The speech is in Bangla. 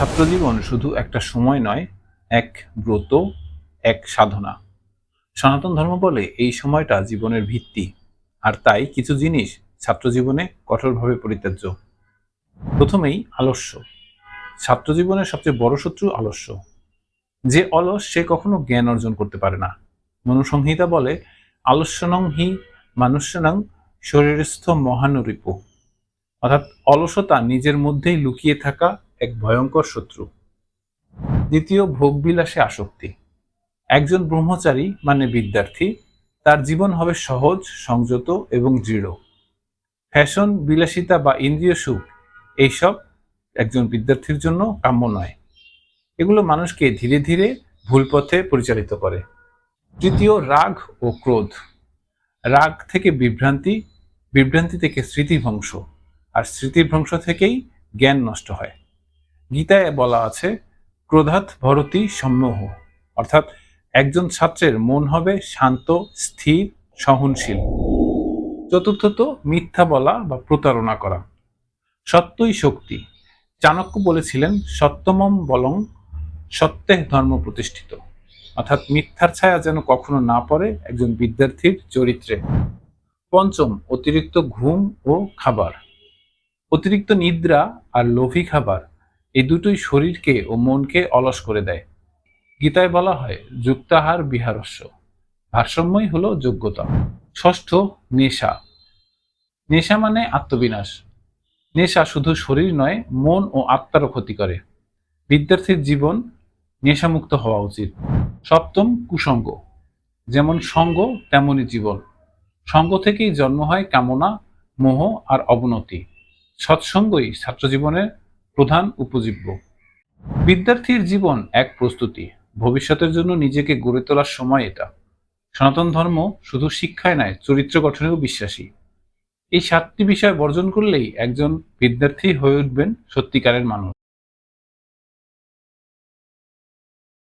ছাত্রজীবন শুধু একটা সময় নয়, এক ব্রত, এক সাধনা। সনাতন ধর্ম বলে এই সময়টা জীবনের ভিত্তি, আর তাই কিছু জিনিস ছাত্রজীবনে কঠোরভাবে পরিত্যাজ্য। প্রথমেই আলস্য। ছাত্রজীবনের সবচেয়ে বড় শত্রু আলস্য। যে অলস সে কখনো জ্ঞান অর্জন করতে পারে না। মনুসংহিতা বলে, আলস্যনং হি মানুষ্যনং শরীরস্থ মহানুরিপু। অর্থাৎ অলসতা নিজের মধ্যেই লুকিয়ে থাকা এক ভয়ঙ্কর শত্রু। দ্বিতীয়, ভোগবিলাসে আসক্তি। একজন ব্রহ্মচারী মানে বিদ্যার্থী, তার জীবন হবে সহজ, সংযত এবং দৃঢ়। ফ্যাশন, বিলাসিতা বা ইন্দ্রিয় সুখ, এইসব একজন বিদ্যার্থীর জন্য কাম্য নয়। এগুলো মানুষকে ধীরে ধীরে ভুল পথে পরিচালিত করে। তৃতীয়, রাগ ও ক্রোধ। রাগ থেকে বিভ্রান্তি বিভ্রান্তি থেকে স্মৃতিভ্রংশ। আর স্মৃতিভ্রংশ থেকেই জ্ঞান নষ্ট হয়। গীতায় বলা আছে ক্রোধাত ভরতি সম্মোহ। অর্থাৎ একজন ছাত্রের মন হবে শান্ত, স্থির, সহনশীল। চতুর্থত মিথ্যা বলা বা প্রতারণা করা। সত্যই শক্তি। চাণক্য বলেছিলেন, সত্যমম বলং সত্যে ধর্ম প্রতিষ্ঠিত। অর্থাৎ মিথ্যার ছায়া যেন কখনো না পড়ে একজন বিদ্যার্থীর চরিত্রে। পঞ্চম, অতিরিক্ত ঘুম ও খাবার। অতিরিক্ত নিদ্রা আর লোভী খাবার। এই দুটোই শরীরকে ও মনকে অলস করে দেয়। গীতায় বলা হয়, যুক্তাহার বিহারস্য। ভারসাম্যই হলো যোগ্যতা। ষষ্ঠ, নেশা। নেশা মানে আত্মবিনাশ। নেশা শুধু শরীর নয়, মন ও আত্মারও ক্ষতি করে। বিদ্যার্থীর জীবন নেশামুক্ত হওয়া উচিত। সপ্তম, কুসঙ্গ। যেমন সঙ্গ, তেমনই জীবন। সঙ্গ থেকেই জন্ম হয় কামনা, মোহ আর অবনতি। সৎসঙ্গই ছাত্রজীবনের প্রধান উপজীব্য। বিদ্যার্থীর জীবন এক প্রস্তুতি। ভবিষ্যতের জন্য নিজেকে গড়ে তোলার সময় এটা। সনাতন ধর্ম শুধু শিক্ষায় নয়, চরিত্র গঠনেও বিশ্বাসী। এই সাতটি বিষয় বর্জন করলেই একজন বিদ্যার্থী হয়ে উঠবেন সত্যিকারের মানুষ।